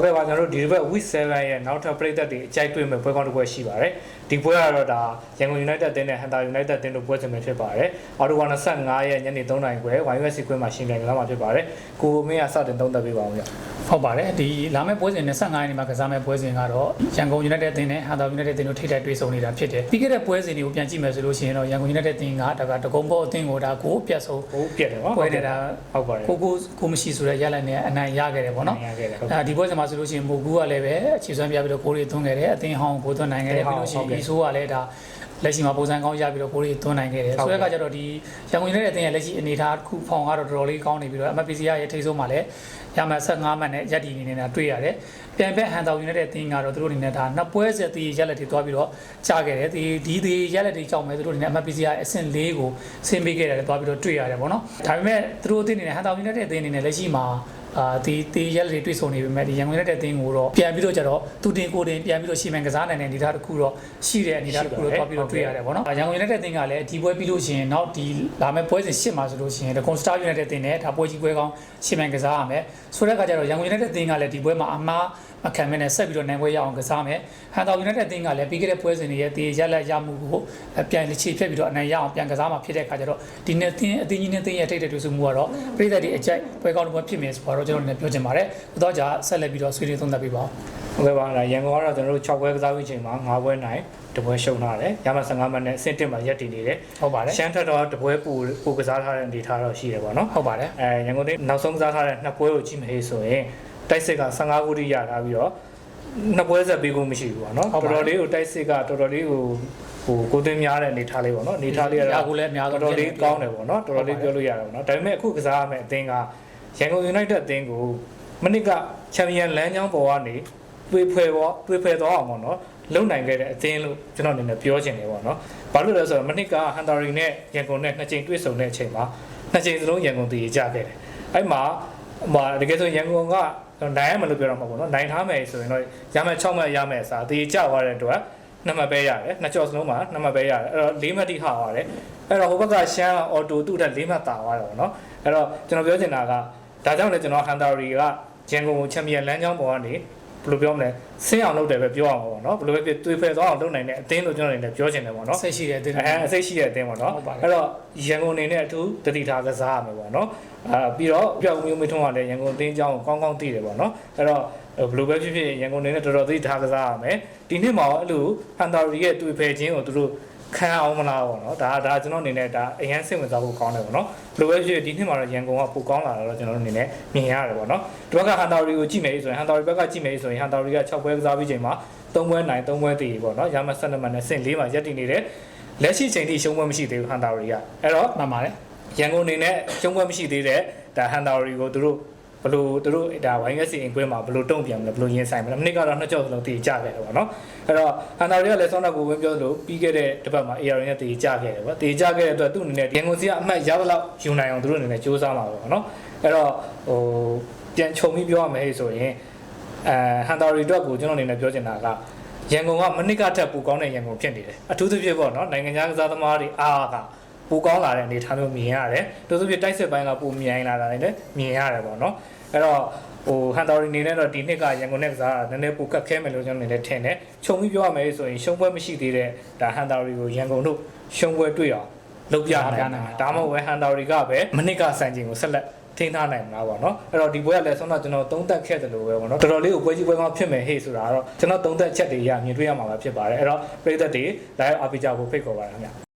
ဟုတ်ကဲ့ပါကျွန်တော်တို့ဒီဘက် week 7ရဲ့နောက်ထပ်ပြည်သက်တွေအကြိုက်တွေ့မဲ့ပွဲကောင်းတစ်ပွဲရှိပါတယ်ဒီပွဲကတော့ဒါရန်ကုန် United တင်းနဲ့ Hunter United တင်းတို့ပွဲစဉ်ပဲဖြစ်ပါတယ်အော်တိုဝါ25ရက်ညနေ3:00နာရီခွဲ YUSC ခွဲမှာရှင်ပြိုင်ကစားမှာဖြစ်ပါတယ်ကိုမင်းကစတင်သုံးသပ်ပေးပါဦးဗျ ဟုတ်ပါတယ်ဒီလာမယ့်ပွဲစဉ်25ရက်နေ့မှာကစားမယ့်ပွဲစဉ်ကတော့ရန်ကုန် United အသင်းနဲ့ဟာတာ United အသင်းတို့ထိတိုက်တွေ့ဆုံနေတာဖြစ်တယ်ပြီးခဲ့တဲ့ပွဲစဉ်တွေကိုပြန်ကြည့်မယ်ဆိုလို့ရှိရင်တော့ရန်ကုန် United အသင်းကဒါကတကုံဘောအသင်းကိုဒါကိုပြတ်ဆုံးဟိုပြက်တယ်နော်ပွဲနေတာဟုတ်ပါတယ်ကိုကိုကိုမရှိဆိုတဲ့ရလဒ်နဲ့အနိုင်ရခဲ့တယ်ပေါ့နော်ရခဲ့တယ်ဟုတ်အဲဒီပွဲစဉ်မှာဆိုလို့ရှိရင်မိုကူကလည်းပဲအခြေစွမ်းပြပြီးတော့ကိုရီသွင်းခဲ့တယ်အသင်းဟောင်းကိုသွင်းနိုင်ခဲ့တယ်ပြီးလို့ရှိရင်အီဆိုးကလည်းဒါ လက်ရှိမှာပုံစံကောင်းရပြီးတော့ကိုရီသွင်းနိုင်ခဲ့တယ်ဆိုတဲ့အခါကျတော့ဒီရန်ကုန် United အသင်းရဲ့လက်ရှိအနေအထားတစ်ခုဖောင်ကတော့တော်တော်လေးကောင်းနေပြီးတော့ MPC ရဲ့ထိပ်ဆုံးမှာလည်းရမှတ်15မှတ်နဲ့ရက်တီနေနေတာတွေ့ရတယ်ပြန်ပဲဟန်တောင် United အသင်းကတော့သူတို့အနေနဲ့ဒါနှစ်ပွဲဆက်သေးရက်လက်တွေသွားပြီးတော့ကြားခဲ့တယ်ဒီဒီဒီရက်လက်တွေကြောင့်ပဲသူတို့အနေနဲ့ MPC ရဲ့အဆင့်၄ကိုဆင်းပေးခဲ့တယ်လည်းသွားပြီးတော့တွေ့ရတယ်ပေါ့နော်ဒါပေမဲ့သူတို့အသင်းအနေနဲ့ဟန်တောင် United အသင်းအနေနဲ့လက်ရှိမှာ အာဒီတီရက်လက်တွေတွေ့ဆုံနေပေမဲ့ဒီရန်ကုန် United အသင်းကိုတော့ပြန်ပြီးတော့ကျတော့သူတင်ကိုတင်ပြန်ပြီးတော့ရှီမန်ကစားနိုင်တဲ့အနေအထားတစ်ခုတော့ရှိတဲ့အနေအထားတစ်ခုတော့သွားပြီးတော့တွေ့ရတယ်ပေါ့နော်ရန်ကုန် United အသင်းကလည်းဒီပွဲပြီးလို့ရှိရင်နောက်ဒီလာမယ့်ပွဲစဉ်၈မှာဆိုလို့ရှိရင် The Constar United အသင်းနဲ့ဒါပွဲကြီးပွဲကောင်းရှီမန်ကစားရမယ်ဆိုတဲ့အခါကျတော့ရန်ကုန် United အသင်းကလည်းဒီပွဲမှာအမှား မခံမနဲ့ဆက်ပြီးတော့နိုင်ပွဲရအောင်ကစားမယ်ဟန်တာ United အသင်းကလည်းပြီးခဲ့တဲ့ပွဲစဉ်တွေရဲ့တေးရက်လက်ရမှုကိုပြန်ချေဖြတ်ပြီးတော့အနိုင်ရအောင်ပြန်ကစားမှာဖြစ်တဲ့အခါကျတော့ဒီနေ့အသင်းအသင်းကြီးနဲ့အသင်းရဲ့ထိပ်တဲ့တွေ့ဆုံမှုကတော့ပြည်သက်တွေအကြိုက်ပွဲကောင်းတစ်ပွဲဖြစ်မယ်ဆိုတော့ကျွန်တော်လည်းပြောချင်ပါတယ်။တော့ကြာဆက်လက်ပြီးတော့ဆွေးနွေးသုံးသပ်ပေးပါဦးဟုတ်ကဲ့ပါဒါရန်ကုန်ကတော့ကျွန်တော်တို့6ပွဲကစားပြီးချိန်မှာ9ပွဲနိုင်တပွဲရှုံးထားတယ်ရမှ15မှတ်နဲ့အဆင့်1မှာရက်တည်နေတယ်။ဟုတ်ပါတယ်ရှမ်းထက်တော့တပွဲပူပူကစားထားတဲ့အနေထားတော့ရှိတယ်ပေါ့နော်။ဟုတ်ပါတယ်အဲရန်ကုန်တိုင်းနောက်ဆုံးကစားထားတဲ့နှစ်ပွဲကိုကြည့်မဟေးဆိုရင် တိုက်စစ်က15ခုတိရထားပြီးတော့နှစ်ပွဲဆက်ပြီးကိုမရှိဘူးပေါ့နော်တော်တော်လေးကိုတိုက်စစ်ကတော်တော်လေးကိုဟိုကိုသွင်းများတဲ့အနေထားလေးပေါ့နော်အနေထားလေး။ကတော့ဒါကိုလည်းအများတော်ဆုံးတော်လေးကောင်းတယ်ပေါ့နော်တော်တော်လေးပြောလို့ရတယ်ပေါ့နော်ဒါပေမဲ့အခုကစားရမယ့်အသင်းကရန်ကုန် United အသင်းကိုမနစ်ကချန်ပီယံလမ်းကြောင်းပေါ်ကနေတွေးဖွဲပေါ်တွေးဖွဲသွားအောင်ပေါ့နော်လုံနိုင်ခဲ့တဲ့အသင်းလို့ကျွန်တော်အနေနဲ့ပြောချင်တယ်ပေါ့နော်ဘာလို့လဲဆိုတော့မနစ်ကဟန်တာရီနဲ့ရန်ကုန်နဲ့နှစ်ချိန်တွေ့ဆုံတဲ့အချိန်မှာနှစ်ချိန်စလုံးရန်ကုန်တည်ကြခဲ့တယ်အဲ့မှာဟိုတကယ်ဆိုရန်ကုန်က နိုင်ရမလို့ပြောတော့မှာပေါ့နော်နိုင်ထားမယ်ဆိုရင်တော့ရမယ်6မှတ်ရမယ်အစားတည်ကြသွားတဲ့အတွက်နှစ်မှတ်ပဲရတယ်နှစ်ကြော့စလုံးမှာနှစ်မှတ်ပဲရတယ်အဲ့တော့၄မှတ်တိဟာရတယ်အဲ့တော့ဟိုဘက်ကရှမ်းအော်တိုသူ့တက်လေးမှတ်တာသွားတယ်ပေါ့နော်အဲ့တော့ကျွန်တော်ပြောချင်တာကဒါကြောင့်လည်းကျွန်တော်ဟန်တာရီကဂျန်ကုန်ကိုချန်ပီယံလမ်းကြောင်းပေါ်ကနေ ဘယ်လိုပြောမလဲဆင်းအောင်လုပ်တယ်ပဲပြောအောင်ပေါ့နော်ဘယ်လိုပဲဖြစ်သွေးဖယ်သွားအောင်လုပ်နိုင်တဲ့အသင်းလို့ကျွန်တော်အနေနဲ့ပြောချင်တယ်ပေါ့နော်ဆက်ရှိတဲ့အသင်းအဲအစိတ်ရှိတဲ့အသင်းပေါ့နော်ဟုတ်ပါတယ်အဲ့တော့ရန်ကုန်အနေနဲ့အထူးတတိထားကစားရမယ်ပေါ့နော်အာပြီးတော့ပြောက်မျိုးမထုံးကလည်းရန်ကုန်အသင်းကြောင်းကိုကောင်းကောင်းသိတယ်ပေါ့နော်အဲ့တော့ဘယ်လိုပဲဖြစ်ဖြစ်ရန်ကုန်အနေနဲ့တော်တော်သိထားကစားရမယ်ဒီနှစ်မှာအဲ့လိုဟန်တာရီရဲ့တွေ့ဖယ်ခြင်းကိုသူတို့ ခံအောင်မလားပေါ့နော်ဒါဒါကျွန်တော်အနေနဲ့ဒါအရန်စိတ်ဝင်စားဖို့ကောင်းတယ်ပေါ့နော်ဘယ်လိုပဲဖြစ်ဖြစ်ဒီနှစ်မှာတော့ရန်ကုန်ကပိုကောင်းလာတာတော့ကျွန်တော်အနေနဲ့မြင်ရတယ်ပေါ့နော်ဒီဘက်ကဟန်တာရီကိုကြည့်မယ်ဆိုရင်ဟန်တာရီဘက်ကကြည့်မယ်ဆိုရင်ဟန်တာရီက6ပွဲကစားပြီးချိန်မှာ3ပွဲနိုင်3ပွဲတည်ပေါ့နော်ရမ12မှတ်နဲ့ဆင့်4မှာရပ်တည်နေတယ်လက်ရှိချိန်ထိရှုံးပွဲမရှိသေးဘူးဟန်တာရီကအဲ့တော့မှန်ပါတယ်ရန်ကုန်အနေနဲ့ကျုံးပွဲမရှိသေးတဲ့ဒါဟန်တာရီကိုသူတို့ ဘလို့သူတို့ဒါဝိုင်းကစီအင်ကွင်းမှာဘလို့တုံ့ပြန်မလဲဘလို့ရင်ဆိုင်မလဲမနစ်ကတော့နှစ်ကြော့စလုံးတည်ကြခဲ့တယ်ပေါ့နော်အဲ့တော့ဟန်တာရီကလည်းဆောင်းတာကိုဝင်ပြောလို့ပြီးခဲ့တဲ့တစ်ပတ်မှာ AR နဲ့တည်ကြခဲ့တယ်ပေါ့တည်ကြခဲ့တဲ့အတွက်သူ့အနေနဲ့ရန်ကုန်စီကအမှတ်ရသလောက်ယူနိုင်အောင်သူတို့အနေနဲ့စူးစမ်းမှာပေါ့နော်အဲ့တော့ဟိုပြန်ခြုံပြီးပြောရမယ်ဆိုရင်အဲဟန်တာရီအတွက်ကိုကျွန်တော်အနေနဲ့ပြောချင်တာကရန်ကုန်ကမနစ်ကထက်ပိုကောင်းတဲ့ရန်ကုန်ဖြစ်နေတယ်အထူးသဖြင့်ပေါ့နော်နိုင်ငံခြားကစားသမားတွေအားက ပိုကောင်းလာတဲ့အနေအထားမျိုးမြင်ရတယ်။တိုးဆိုပြတိုက်စစ်ပိုင်းကပိုမြိုင်လာတာလည်းမြင်ရတယ်ပေါ့နော်။အဲ့တော့ဟိုဟန်တာရီနေနဲ့တော့ဒီနှစ်ကရန်ကုန်နဲ့ကစားတာနည်းနည်းပိုကတ်ခဲမယ်လို့ကျွန်တော်အနေနဲ့ထင်တယ်။ခြုံပြီးပြောရမယ်ဆိုရင်ရှုံးပွဲမရှိသေးတဲ့ဒါဟန်တာရီကိုရန်ကုန်တို့ရှုံးပွဲတွေ့အောင်လုပ်ပြနိုင်တာ။ဒါမှမဟုတ်ပဲဟန်တာရီကပဲမနစ်ကစံချိန်ကိုဆက်လက်ထိန်းထားနိုင်မှာပေါ့နော်အဲ့တော့ဒီပွဲကလည်းဆုံးတော့ကျွန်တော်သုံးသက်ခဲ့တယ်လို့ပဲပေါ့နော်တော်တော်လေးကိုပွဲကြီးပွဲကောင်းဖြစ်မယ်ဟေ့ဆိုတာကတော့ကျွန်တော်သုံးသက်ချက်တွေရမြင်တွေ့ရမှာပဲဖြစ်ပါတယ်အဲ့တော့ပြည်သက်တွေ live အားပေးကြဖို့ဖိတ်ခေါ်ပါရခင်ဗျ